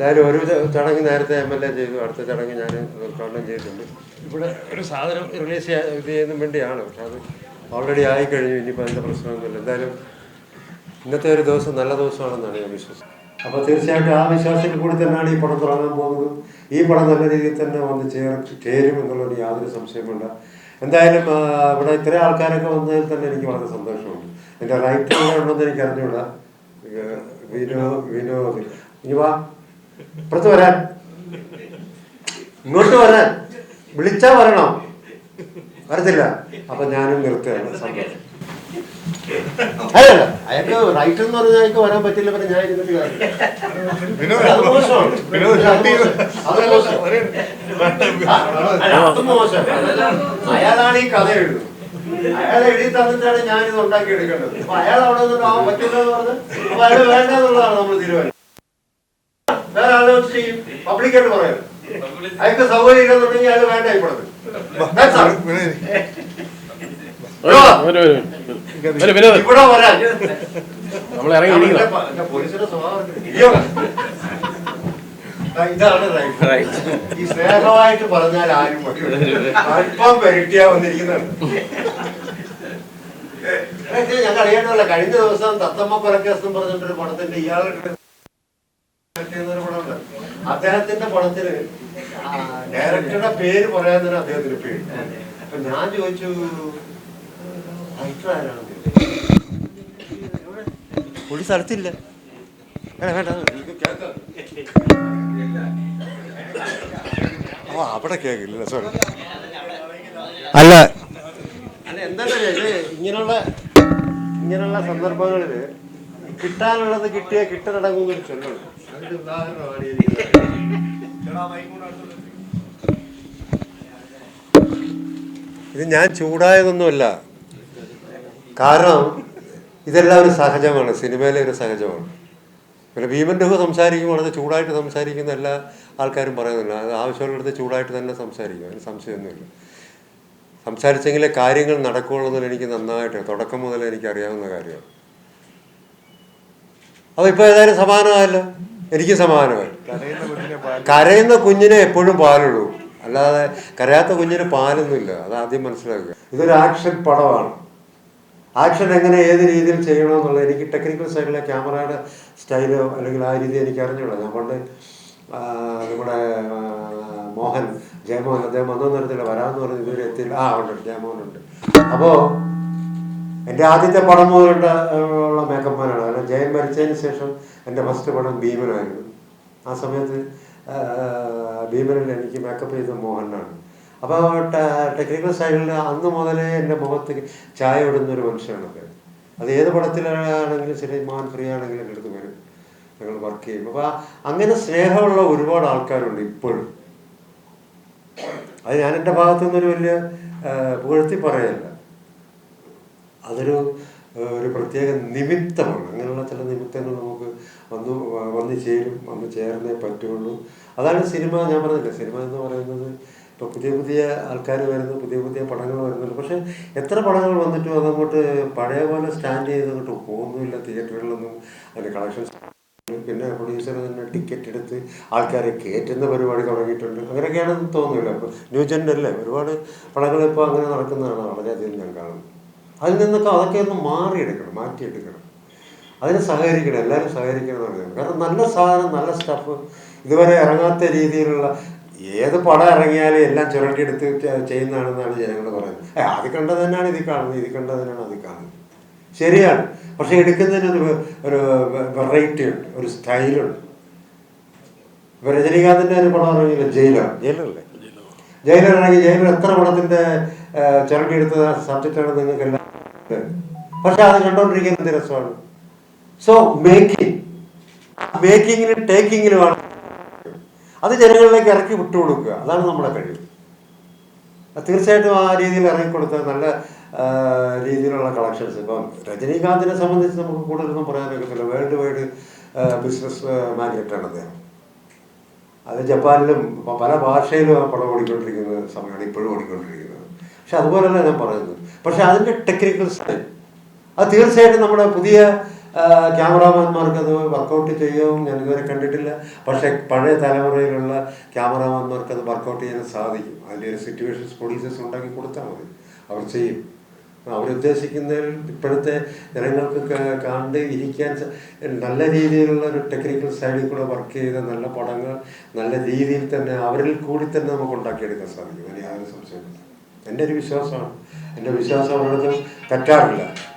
എന്തായാലും ഒരു ചടങ്ങ് നേരത്തെ എം എൽ എ ചെയ്തു. അടുത്ത ചടങ്ങ് ഞാൻ ഉദ്ഘാടനം ചെയ്തിട്ടുണ്ട്. ഇവിടെ ഒരു സാധനം റിലീസ് ചെയ്യാൻ ഇത് വേണ്ടിയാണ്. പക്ഷെ അത് ഓൾറെഡി ആയിക്കഴിഞ്ഞു. ഇനിയിപ്പോൾ അതിന്റെ പ്രശ്നമൊന്നുമില്ല. എന്തായാലും ഇന്നത്തെ ഒരു ദിവസം നല്ല ദിവസമാണെന്നാണ് ഞാൻ വിശ്വസിക്കുന്നത്. അപ്പോൾ തീർച്ചയായിട്ടും ആ വിശ്വാസത്തിൽ കൂടി തന്നെയാണ് ഈ പടം തുടങ്ങാൻ പോകുന്നത്. ഈ പടം നല്ല രീതിയിൽ തന്നെ വന്ന് ചേർ ചേരും എന്നുള്ളൊരു യാതൊരു സംശയമില്ല എന്തായാലും ഇവിടെ ഇത്രയും ആൾക്കാരൊക്കെ വന്നതിൽ തന്നെ എനിക്ക് വളരെ സന്തോഷമുണ്ട്. എന്റെ റൈറ്റർ ഉണ്ടെന്ന് എനിക്ക് അറിഞ്ഞൂടാ വിനോദ് വിനോ വിനോദ് ഇനി വാ. ഇപ്പുറത്ത് വരാൻ. ഇങ്ങോട്ട് വരാൻ. വിളിച്ചാ വരണോ. വരത്തില്ല. അപ്പൊ ഞാനും നിർത്തുകയാണ്. സന്തോഷം അയാൾക്ക് റൈറ്റ് എന്ന് പറഞ്ഞാൽ അയാൾക്ക് വരാൻ പറ്റില്ല പിന്നെ ഞാൻ ഇരുന്നിട്ട്. അത് മോശം. അയാളാണ് ഈ കഥ എഴുതുന്നത്. അയാൾ എഴുതി തന്നിട്ടാണ് ഞാൻ ഇത് ഉണ്ടാക്കി എടുക്കേണ്ടത് അപ്പൊ അയാൾ അവിടെ നിന്ന് ആ പറ്റില്ല എന്ന് പറഞ്ഞ് അപ്പൊ അയാൾ വേണ്ട എന്നുള്ളതാണ് നമ്മൾ തീരുമാനം വേറെ ആലോചിച്ച് ചെയ്യും പബ്ലിക്കായിട്ട് പറയാം. അയാൾക്ക് സൗകര്യം ഇല്ലെന്നുണ്ടെങ്കിൽ അയാൾ വേണ്ട ഇപ്പോഴത്തെ ഇവിടെ വരാൻ പോലീസിന്റെ സ്വഭാവം ഇതാണ്. ഈ സ്നേഹമായിട്ട് പറഞ്ഞാൽ ആരും. അല്പം പെരട്ടിയാ വന്നിരിക്കുന്നുണ്ട് ഞങ്ങൾ അറിയേണ്ടതല്ല. കഴിഞ്ഞ ദിവസം തത്തമ്മ കൊലക്കേസം പറഞ്ഞിട്ടൊരു പടത്തിന്റെ ഇയാളുടെ അദ്ദേഹത്തിന്റെ പടത്തിൽ ഡയറക്ടറുടെ പേര് പറയാൻ തന്നെ അദ്ദേഹത്തിന് പേര് അപ്പൊ ഞാൻ ചോദിച്ചു റൈറ്റർ ആരാണ് പുള്ളി സ്ഥലത്തില്ല. അവിടെ കേക്കില്ല സോറി അല്ല. അല്ല എന്താ ഇത് ഇങ്ങനെയുള്ള ഇങ്ങനെയുള്ള സന്ദർഭങ്ങളിൽ കിട്ടാനുള്ളത് കിട്ടിയ കിട്ടുന്നടങ്ങുന്നൊരു ഒരു ചൊല്ലുണ്ട്. ഇത് ഞാൻ ചൂടായതൊന്നുമല്ല. കാരണം ഇതെല്ലാം ഒരു സഹജമാണ്. സിനിമയിലെ ഒരു സഹജമാണ്. പിന്നെ ഭീമൻ രഘു സംസാരിക്കുമ്പോൾ അത് ചൂടായിട്ട് സംസാരിക്കുന്ന എല്ലാ ആൾക്കാരും പറയുന്നില്ല അത് ആവശ്യമുള്ളിടത്ത് ചൂടായിട്ട് തന്നെ സംസാരിക്കും. അതിന് സംശയമൊന്നുമില്ല. സംസാരിച്ചെങ്കിലേ കാര്യങ്ങൾ നടക്കുകയുള്ളൂ എന്ന് എനിക്ക് നന്നായിട്ട് തുടക്കം മുതൽ എനിക്ക് അറിയാവുന്ന കാര്യമാണ്. അപ്പോൾ ഇപ്പോൾ ഏതായാലും സമാനമായല്ലോ. എനിക്ക് സമാനമായി കരയുന്ന കുഞ്ഞിനെ എപ്പോഴും പാലുള്ളൂ അല്ലാതെ കരയാത്ത കുഞ്ഞിന് പാലൊന്നുമില്ല. അത് ആദ്യം മനസ്സിലാക്കുക. ഇതൊരു ആക്ഷൻ പടമാണ്. ആക്ഷൻ എങ്ങനെ ഏത് രീതിയിൽ ചെയ്യണമെന്നുള്ളത് എനിക്ക് ടെക്നിക്കൽ സൈഡിലെ ക്യാമറയുടെ സ്റ്റൈലോ അല്ലെങ്കിൽ ആ രീതി എനിക്ക് അറിഞ്ഞുള്ളൂ ഞാൻ പണ്ട് നമ്മുടെ മോഹൻ ജയമോഹൻ അദ്ദേഹം വന്നോ നിരത്തില്ല വരാമെന്ന് പറഞ്ഞ് ഇതുവരെ എത്തിയില്ല. ആ ഉണ്ട് ജയമോഹൻ ഉണ്ട്. അപ്പോൾ എന്റെ ആദ്യത്തെ പടം മുതലുള്ള ഉള്ള മേക്കപ്പ്മാനാണ് കാരണം ജയൻ മരിച്ചതിന് ശേഷം എന്റെ ഫസ്റ്റ് പടം ഭീമനായിരുന്നു. ആ സമയത്ത് ഭീമനിൽ എനിക്ക് മേക്കപ്പ് ചെയ്ത മോഹനാണ് അപ്പോൾ ടെക്നിക്കൽ സൈഡിൽ അന്ന് മുതലേ എന്റെ മുഖത്ത് ചായ ഇടുന്ന ഒരു മനുഷ്യനാണ് അത് ഏത് പടത്തിലാണെങ്കിലും ശരി മോഹൻ ഫ്രീ ആണെങ്കിലും എന്റെ അടുത്ത് വരും. ഞങ്ങൾ വർക്ക് ചെയ്യും. അപ്പോൾ അങ്ങനെ സ്നേഹമുള്ള ഒരുപാട് ആൾക്കാരുണ്ട് ഇപ്പോഴും. അത് ഞാൻ എന്റെ ഭാഗത്തു നിന്നൊരു വലിയ പുകഴ്ത്തി പറയല്ല. അതൊരു ഒരു പ്രത്യേക നിമിത്തമാണ്. അങ്ങനെയുള്ള ചില നിമിത്തങ്ങൾ നമുക്ക് വന്നു വന്നു ചേരും വന്നു ചേർന്നേ പറ്റുള്ളൂ. അതാണ് സിനിമ ഞാൻ പറഞ്ഞില്ല സിനിമ എന്ന് പറയുന്നത് ഇപ്പോൾ പുതിയ പുതിയ ആൾക്കാർ വരുന്നു പുതിയ പുതിയ പടങ്ങൾ വരുന്നുണ്ട്. പക്ഷേ എത്ര പടങ്ങൾ വന്നിട്ടും അതങ്ങോട്ട് പഴയ പോലെ സ്റ്റാൻഡ് ചെയ്ത് അങ്ങോട്ട് പോകുന്നില്ല തിയേറ്ററുകളിലൊന്നും അതിന്റെ കളക്ഷൻസ് പിന്നെ പ്രൊഡ്യൂസർ തന്നെ ടിക്കറ്റ് എടുത്ത് ആൾക്കാരെ കയറ്റുന്ന പരിപാടി തുടങ്ങിയിട്ടുണ്ട്. അങ്ങനെയൊക്കെയാണെന്ന് തോന്നുന്നില്ല. ഇപ്പോൾ ന്യൂജന്റെ അല്ലേ? ഒരുപാട് പടങ്ങൾ ഇപ്പോൾ അങ്ങനെ നടക്കുന്നതാണ് വളരെയധികം ഞാൻ കാണുന്നത്. അതിൽ നിന്നൊക്കെ അതൊക്കെ ഒന്ന് മാറിയെടുക്കണം മാറ്റിയെടുക്കണം. അതിന് സഹകരിക്കണം എല്ലാവരും സഹകരിക്കണം എന്നാണ് പറയുന്നത്. കാരണം നല്ല സാധനം നല്ല സ്റ്റഫ് ഇതുവരെ ഇറങ്ങാത്ത രീതിയിലുള്ള ഏത് പടം ഇറങ്ങിയാലും എല്ലാം ചുരണ്ടിയെടുത്ത് ചെയ്യുന്നതാണെന്നാണ് ജനങ്ങൾ പറയുന്നത്. ഏ അത് കണ്ടത് തന്നെയാണ് ഇത് കാണുന്നത് ഇത് കണ്ടത് തന്നെയാണ് അത് കാണുന്നത്. ശരിയാണ്. പക്ഷെ എടുക്കുന്നതിനൊരു ഒരു ഒരു വെറൈറ്റി ഉണ്ട് ഒരു സ്റ്റൈലുണ്ട് ഇപ്പൊ രജനീകാന്തിന്റെ ഒരു പടം ഇറങ്ങിയില്ല? ജയിലാണ് ജയിലറല്ലേ? ജയിലർ ഇറങ്ങി ജയിലർ എത്ര പടത്തിന്റെ ചുരണ്ടി എടുത്ത സബ്ജക്റ്റാണ് നിങ്ങൾക്ക് എല്ലാം പക്ഷെ അത് കണ്ടോണ്ടിരിക്കാൻ എന്ത് രസമാണ്? സോ മേക്കിംഗ് മേക്കിങ്ങിനും ടേക്കിങ്ങിനുമാണ് അത് ജനങ്ങളിലേക്ക് ഇറക്കി വിട്ടുകൊടുക്കുക. അതാണ് നമ്മുടെ കഴിവ്. തീർച്ചയായിട്ടും ആ രീതിയിൽ ഇറങ്ങിക്കൊടുത്ത നല്ല രീതിയിലുള്ള കളക്ഷൻസ് ഇപ്പം രജനീകാന്തിനെ സംബന്ധിച്ച് നമുക്ക് കൂടുതലൊന്നും പറയാനൊക്കത്തില്ല. വേൾഡ് വൈഡ് ബിസിനസ് മാഗ്നറ്റാണ് അദ്ദേഹം. അത് ജപ്പാനിലും പല ഭാഷയിലും ആ പടം ഓടിക്കൊണ്ടിരിക്കുന്ന സമയമാണ് ഇപ്പോഴും ഓടിക്കൊണ്ടിരിക്കുന്നത്. പക്ഷെ അതുപോലല്ല ഞാൻ പറയുന്നത്. പക്ഷെ അതിന്റെ ടെക്നിക്കൽ സൈഡ് അത് തീർച്ചയായിട്ടും നമ്മുടെ പുതിയ ക്യാമറാമാന്മാർക്ക് അത് വർക്കൗട്ട് ചെയ്യവും ഞാൻ ഇതുവരെ കണ്ടിട്ടില്ല. പക്ഷേ പഴയ തലമുറയിലുള്ള ക്യാമറാമാന്മാർക്ക് അത് വർക്കൗട്ട് ചെയ്യാൻ സാധിക്കും. ഒരു സിറ്റുവേഷൻസ് പ്രൊഡ്യൂസേഴ്സ് ഉണ്ടാക്കി കൊടുത്താൽ മതി. അവർ ചെയ്യും. അവരുദ്ദേശിക്കുന്നതിൽ ഇപ്പോഴത്തെ ജനങ്ങൾക്ക് കണ്ട് ഇരിക്കാൻ നല്ല രീതിയിലുള്ള ഒരു ടെക്നിക്കൽ സൈഡിൽ കൂടെ വർക്ക് ചെയ്ത നല്ല പടങ്ങൾ നല്ല രീതിയിൽ തന്നെ അവരിൽ കൂടി തന്നെ നമുക്ക് ഉണ്ടാക്കിയെടുക്കാൻ സാധിക്കും. അതിന് യാതൊരു സംശയമില്ല എന്റെ ഒരു വിശ്വാസമാണ്. എന്റെ വിശ്വാസം ഒരിടത്തും തെറ്റാറില്ല.